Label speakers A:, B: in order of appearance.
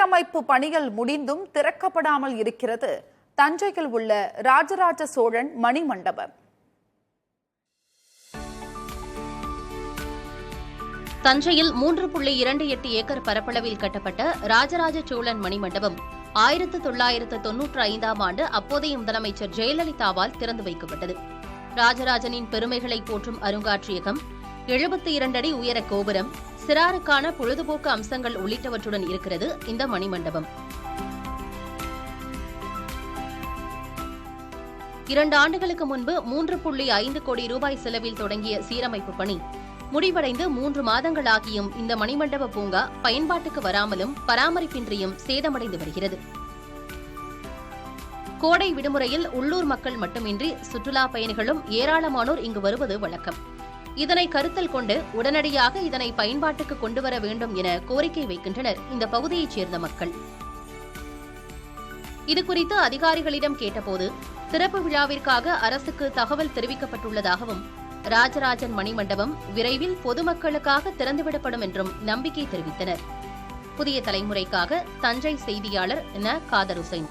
A: சீரமைப்பு பணிகள் முடிந்தும் திறக்கப்படாமல் இருக்கிறது. தஞ்சையில் உள்ள ராஜராஜ சோழன் மணிமண்டபம்.
B: தஞ்சையில் மூன்று புள்ளி இரண்டு எட்டு ஏக்கர் பரப்பளவில் கட்டப்பட்ட ராஜராஜ சோழன் மணிமண்டபம் ஆயிரத்து தொள்ளாயிரத்து தொன்னூற்று ஐந்தாம் ஆண்டு அப்போதைய முதலமைச்சர் ஜெயலலிதாவால் திறந்து வைக்கப்பட்டது. ராஜராஜனின் பெருமைகளை போற்றும் அருங்காட்சியகம் எழுபத்தி இரண்டு அடி உயர கோபுரம் சிறாருக்கான பொழுதுபோக்கு அம்சங்கள் உள்ளிட்டவற்றுடன் இருக்கிறது இந்த மணிமண்டபம். இரண்டு ஆண்டுகளுக்கு முன்பு மூன்று புள்ளி ஐந்து கோடி ரூபாய் செலவில் தொடங்கிய சீரமைப்பு பணி. முடிவடைந்து மூன்று மாதங்களாகியும் இந்த மணிமண்டப பூங்கா பயன்பாட்டுக்கு வராமலும் பராமரிப்பின்றியும் சேதமடைந்து வருகிறது. கோடை விடுமுறையில் உள்ளூர் மக்கள் மட்டுமின்றி சுற்றுலா பயணிகளும் ஏராளமானோர் இங்கு வருவது வழக்கம். இதனை கருத்தில் கொண்டு உடனடியாக இதனை பயன்பாட்டுக்கு கொண்டுவர வேண்டும் என கோரிக்கை வைக்கின்றனர் இந்த பகுதியைச் சேர்ந்த மக்கள். இதுகுறித்து அதிகாரிகளிடம் கேட்டபோது திறப்பு விழாவிற்காக அரசுக்கு தகவல் தெரிவிக்கப்பட்டுள்ளதாகவும் ராஜராஜன் மணிமண்டபம் விரைவில் பொதுமக்களுக்காக திறந்துவிடப்படும் என்றும் நம்பிக்கை தெரிவித்தனர். புதிய தலைமுறைக்காக தஞ்சை செய்தியாளர் ந. காதர் ஹுசைன்